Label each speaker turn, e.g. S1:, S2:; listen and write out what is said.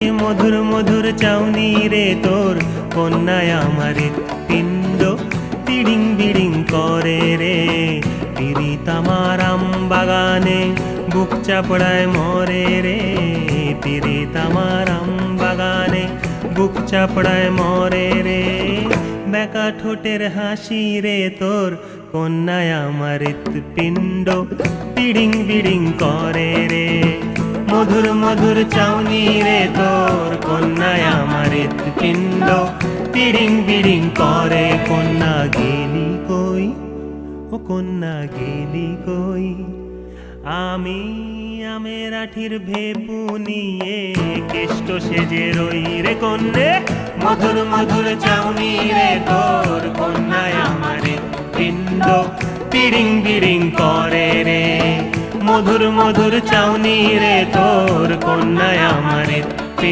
S1: মধুর মধুর চাউনি রে তোর কন্যায় আমার পিণ্ড তিড়িং বিড়িং করে রে। পিরিত আমার আম বাগানে বুক চাপড়ায় মরে রে। পিরিত আমার আম বাগানে বুক চাপড়ায় মরে রে। বেকা ঠোঁটের হাসি রে তোর কন্যায় আমার পিণ্ড পিড়িং বিড়িং করে রে। মধুর মধুর চাউনি রে তোর কন্যায় আমার পিণ্ড পিড়িং বিড়িং করে কন্যা গেলি কই? ও কন্যা গেলি কই? আমি আমের আঠির ভেপু নিয়ে কেষ্ট সেজে রই রে কন্যে। মধুর মধুর চাউনি রে তোর কন্যায় আমার পিণ্ড পিড়িং বিড়িং করে রে মধুর মধুর চাউনি রে তোর কন্যায় আমার